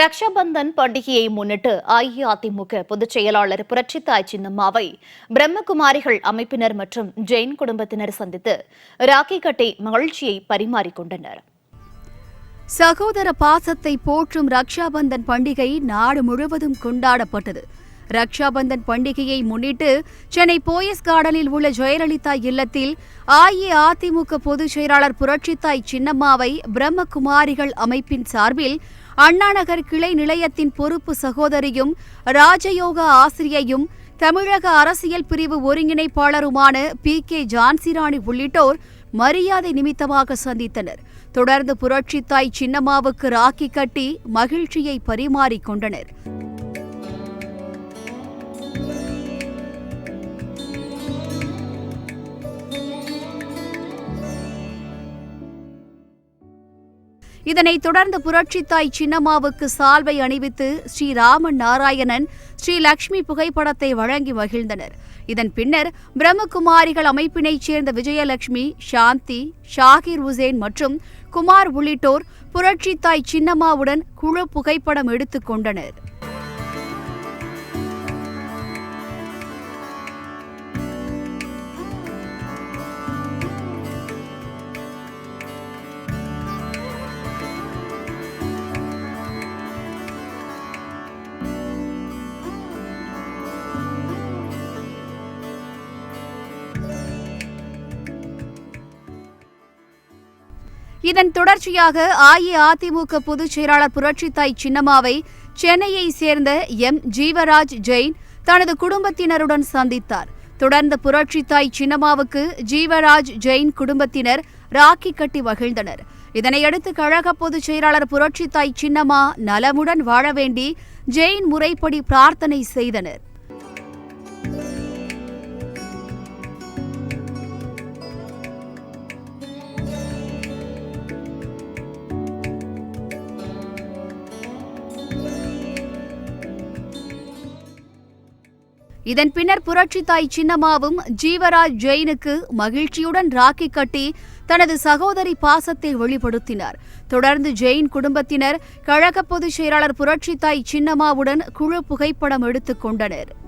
ரக்ஷாபந்தன் பண்டிகையை முன்னிட்டு அஇஅதிமுக பொதுச் செயலாளர் புரட்சித்தாய் சின்னம்மாவை பிரம்மகுமாரிகள் அமைப்பினர் மற்றும் ஜெயின் குடும்பத்தினர் சந்தித்து ராக்கி கட்டி மகிழ்ச்சியை பரிமாறிக்கொண்டனர் சகோதர பாசத்தை போற்றும் ரக்ஷாபந்தன் பண்டிகை நாடு முழுவதும் கொண்டாடப்பட்டது. ரக்ஷாபந்தன் பண்டிகையை முன்னிட்டு சென்னை போயஸ் கார்டனில் உள்ள ஜெயலலிதா இல்லத்தில் அஇஅதிமுக பொதுச் செயலாளர் புரட்சித்தாய் சின்னம்மாவை பிரம்மகுமாரிகள் அமைப்பின் சார்பில் அண்ணாநகர் கிளை நிலையத்தின் பொறுப்பு சகோதரியும் ராஜயோக ஆசிரியையும் தமிழக அரசியல் பிரிவு ஒருங்கிணைப்பாளருமான பி கே ஜான்சிராணி உள்ளிட்டோர் மரியாதை நிமித்தமாக சந்தித்தனர். தொடர்ந்து புரட்சித்தாய் சின்னம்மாவுக்கு ராக்கி கட்டி மகிழ்ச்சியை பரிமாறிக் இதனைத் தொடர்ந்து புரட்சித்தாய் சின்னம்மாவுக்கு சால்வை அணிவித்து ஸ்ரீராமன் நாராயணன் ஸ்ரீ லக்ஷ்மி புகைப்படத்தை வழங்கி மகிழ்ந்தனர். இதன் பின்னர் பிரம்மகுமாரிகள் அமைப்பினைச் சேர்ந்த விஜயலட்சுமி சாந்தி ஷாகிர் உசேன் மற்றும் குமார் உள்ளிட்டோர் புரட்சித்தாய் சின்னம்மாவுடன் குழு புகைப்படம் எடுத்துக் கொண்டனர். இதன் தொடர்ச்சியாக அஇஅதிமுக பொதுச் செயலாளர் புரட்சித்தாய் சின்னம்மாவை சென்னையை சேர்ந்த எம். ஜீவராஜ் ஜெயின் தனது குடும்பத்தினருடன் சந்தித்தார். தொடர்ந்து புரட்சித்தாய் சின்னம்மாவுக்கு ஜீவராஜ் ஜெயின் குடும்பத்தினர் ராக்கி கட்டி மகிழ்ந்தனர். இதனையடுத்து கழக பொதுச் செயலாளர் புரட்சித்தாய் சின்னம்மா நலமுடன் வாழ வேண்டி ஜெயின் முறைப்படி பிரார்த்தனை செய்தனர். இதன் பின்னர் புரட்சித்தாய் சின்னம்மாவும் ஜீவராஜ் ஜெயினுக்கு மகிழ்ச்சியுடன் ராக்கி கட்டி தனது சகோதரி பாசத்தை வெளிப்படுத்தினார். தொடர்ந்து ஜெயின் குடும்பத்தினர் கழக பொதுச் செயலாளர் புரட்சித்தாய் சின்னம்மாவுடன் குழு புகைப்படம் எடுத்துக் கொண்டனர்.